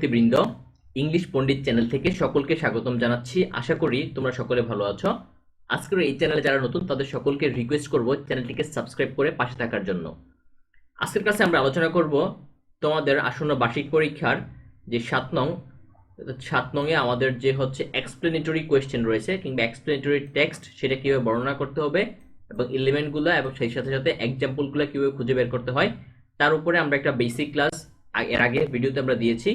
শিক্ষার্থীবৃন্দ, ইংলিশ পণ্ডিত চ্যানেল থেকে সকলকে স্বাগতম জানাচ্ছি। আশা করি তোমরা সকলে ভালো আছো। আজকের এই চ্যানেলে যারা নতুন, তাদের সকলকে রিকোয়েস্ট করব চ্যানেলটিকে সাবস্ক্রাইব করে পাশে থাকার জন্য। আজকের কাছে আমরা আলোচনা করব তোমাদের আসন্ন বার্ষিক পরীক্ষার যে সাত নং, সাত নংয়ে আমাদের যে হচ্ছে এক্সপ্লেনেটরি কোয়েশ্চেন রয়েছে কিংবা এক্সপ্লেনেটরি টেক্সট সেটা কীভাবে বর্ণনা করতে হবে এবং এলিমেন্টগুলো এবং সেই সাথে সাথে এক্সাম্পলগুলো কীভাবে খুঁজে বের করতে হয়, তার উপরে আমরা একটা বেসিক ক্লাস এর আগে ভিডিওতে আমরা দিয়েছি।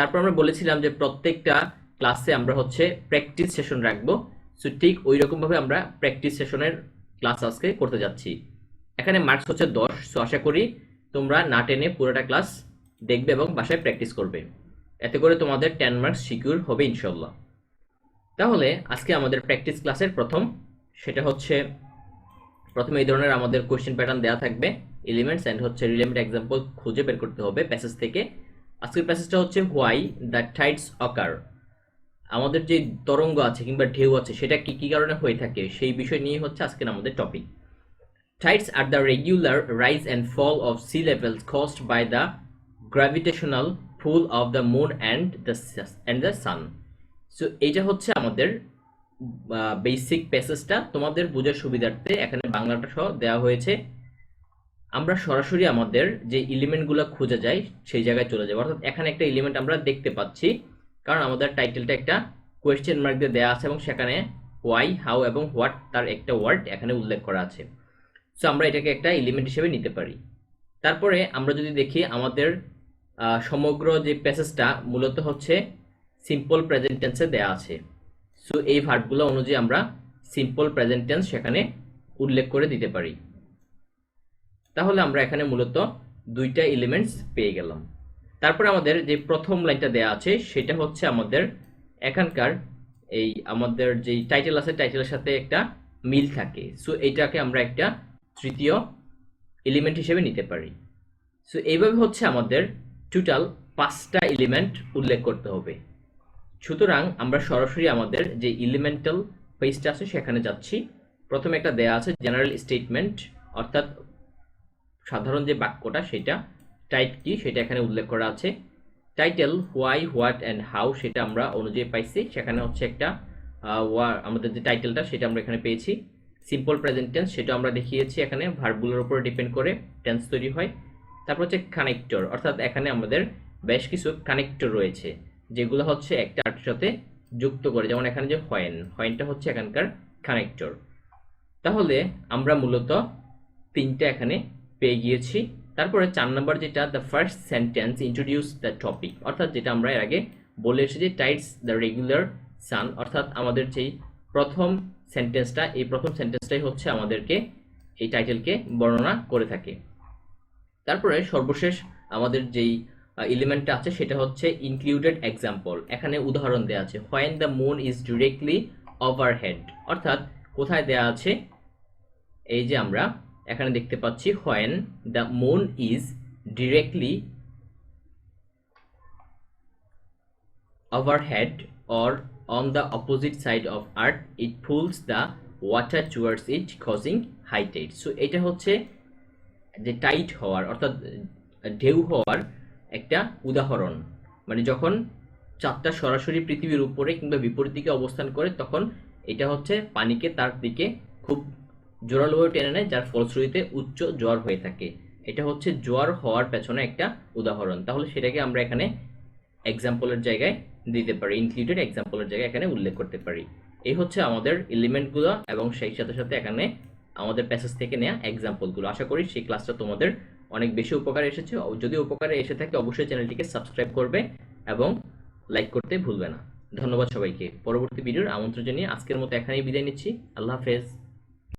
তারপর আমরা বলেছিলাম যে প্রত্যেকটা ক্লাসে আমরা হচ্ছে প্র্যাকটিস সেশন রাখব। সো ঠিক ওই রকমভাবে আমরা প্র্যাকটিস সেশনের ক্লাস আজকে করতে যাচ্ছি। এখানে মার্কস হচ্ছে দশ। সো আশা করি তোমরা না টেনে পুরোটা ক্লাস দেখবে এবং বাসায় প্র্যাকটিস করবে। এতে করে তোমাদের টেন মার্কস সিকিউর হবে ইনশাল্লাহ তাহলে আজকে আমাদের প্র্যাকটিস ক্লাসের প্রথম, সেটা হচ্ছে প্রথমে এই ধরনের আমাদের কোয়েশ্চেন প্যাটার্ন দেওয়া থাকবে। এলিমেন্টস অ্যান্ড হচ্ছে রিলেভেন্ট এক্সাম্পল খুঁজে বের করতে হবে প্যাসেজ থেকে। আজকের প্যাসেজটা হচ্ছে হোয়াই দ্য টাইডস অকার আমাদের যে তরঙ্গ আছে কিংবা ঢেউ আছে, সেটা কি কি কারণে হয়ে থাকে, সেই বিষয় নিয়ে হচ্ছে আজকের আমাদের topic are the regular rise and fall of sea levels caused by the gravitational pull of the moon and the s- and the sun. So এইটা হচ্ছে আমাদের বেসিক প্যাসেজটা তোমাদের বোঝার সুবিধার্থে এখানে বাংলাটা সহ দেওয়া হয়েছে। আমরা সরাসরি আমাদের যে এলিমেন্টগুলো খুঁজে যাই, সেই জায়গায় চলে যাব। অর্থাৎ এখানে একটা এলিমেন্ট আমরা দেখতে পাচ্ছি। কারণ আমাদের টাইটেলটা একটা কোয়েশ্চেন মার্ক দিয়ে দেওয়া আছে এবং সেখানে ওয়াই হাউ এবং হোয়াট তার একটা ওয়ার্ড এখানে উল্লেখ করা আছে। সো আমরা এটাকে একটা এলিমেন্ট হিসেবে নিতে পারি। তারপরে আমরা যদি দেখি আমাদের সমগ্র যে প্যাসেজটা মূলত হচ্ছে সিম্পল প্রেজেন্ট টেন্সে দেওয়া আছে। সো এই ভার্বগুলো অনুযায়ী আমরা সিম্পল প্রেজেন্ট টেন্স সেখানে উল্লেখ করে দিতে পারি। তাহলে আমরা এখানে মূলত দুইটা এলিমেন্টস পেয়ে গেলাম। তারপরে আমাদের যে প্রথম লাইনটা দেওয়া আছে, সেটা হচ্ছে আমাদের এখানকার এই আমাদের যে টাইটেল আছে টাইটেলের সাথে একটা মিল থাকে। সো এইটাকে আমরা একটা তৃতীয় এলিমেন্ট হিসেবে নিতে পারি। সো এইভাবে হচ্ছে আমাদের টোটাল পাঁচটা এলিমেন্ট উল্লেখ করতে হবে। সুতরাং আমরা সরাসরি আমাদের যে এলিমেন্টাল পেজটা আছে, সেখানে যাচ্ছি। প্রথমে একটা দেয়া আছে জেনারেল স্টেটমেন্ট অর্থাৎ সাধারণ যে বাক্যটা, সেটা টাইপ কি, সেটা এখানে উল্লেখ করা আছে। Title why what and how সেটা আমরা অনুযায়ী পাইছি। সেখানে হচ্ছে একটা আমাদের যে টাইটেলটা সেটা আমরা এখানে পেয়েছি। সিম্পল প্রেজেন্ট টেন্স সেটা আমরা দেখিয়েছি এখানে। ভার্বগুলোর উপরে ডিপেন্ড করে টেন্স তৈরি হয়। তারপর হচ্ছে কানেক্টর অর্থাৎ এখানে আমাদের বেশ কিছু কানেক্টর রয়েছে, যেগুলো হচ্ছে একটা আরেকটার সাথে যুক্ত করে। যেমন এখানে যে হয়েন হয়েনটা হচ্ছে এখানকার কানেক্টর তাহলে আমরা মূলত তিনটা এখানে পেয়ে গিয়েছি। তারপরে চার নম্বর যেটা the first sentence introduce the topic অর্থাৎ যেটা আমরা এর আগে বলে এসেছি টাইটস দ্য রেগুলার সান অর্থাৎ আমাদের যেই প্রথম সেন্টেন্সটা এই প্রথম সেন্টেন্সটাই হচ্ছে আমাদেরকে এই টাইটেলকে বর্ণনা করে থাকে। তারপরে সর্বশেষ আমাদের যেই এলিমেন্টটা আছে, সেটা হচ্ছে ইনক্লুডেড এক্সাম্পল এখানে উদাহরণ দেওয়া আছে when the moon is directly overhead অর্থাৎ কোথায় দেওয়া আছে, এই যে আমরা এখানে দেখতে পাচ্ছি when the moon is directly overhead or on the opposite side of earth, it pulls the water towards it, causing high tide. So, এটা হচ্ছে যে টাইট হওয়ার, অর্থাৎ ঢেউ হওয়ার একটা উদাহরণ। মানে যখন চাঁদটা সরাসরি পৃথিবীর উপরে কিংবা বিপরীত দিকে অবস্থান করে, তখন এটা হচ্ছে পানিকে তার দিকে খুব জোরালোভাবে টেনে নেয়, যার ফলশ্রুতিতে উচ্চ জ্বর হয়ে থাকে। এটা হচ্ছে জ্বর হওয়ার পেছনে একটা উদাহরণ। তাহলে সেটাকে আমরা এখানে এক্সাম্পলের জায়গায় দিতে পারি ইনক্লুডেড এক্সাম্পলের জায়গায় এখানে উল্লেখ করতে পারি। এই হচ্ছে আমাদের এলিমেন্টগুলো এবং সেই সাথে সাথে এখানে আমাদের প্যাসেজ থেকে নেওয়া এক্সাম্পলগুলো আশা করি সেই ক্লাসটা তোমাদের অনেক বেশি উপকারে এসেছে। যদি উপকারে এসে থাকে, অবশ্যই চ্যানেলটিকে সাবস্ক্রাইব করবে এবং লাইক করতে ভুলবে না। ধন্যবাদ সবাইকে। পরবর্তী ভিডিওর আমন্ত্রণ জানিয়ে আজকের মতো এখানেই বিদায় নিচ্ছি। আল্লাহ হাফেজ।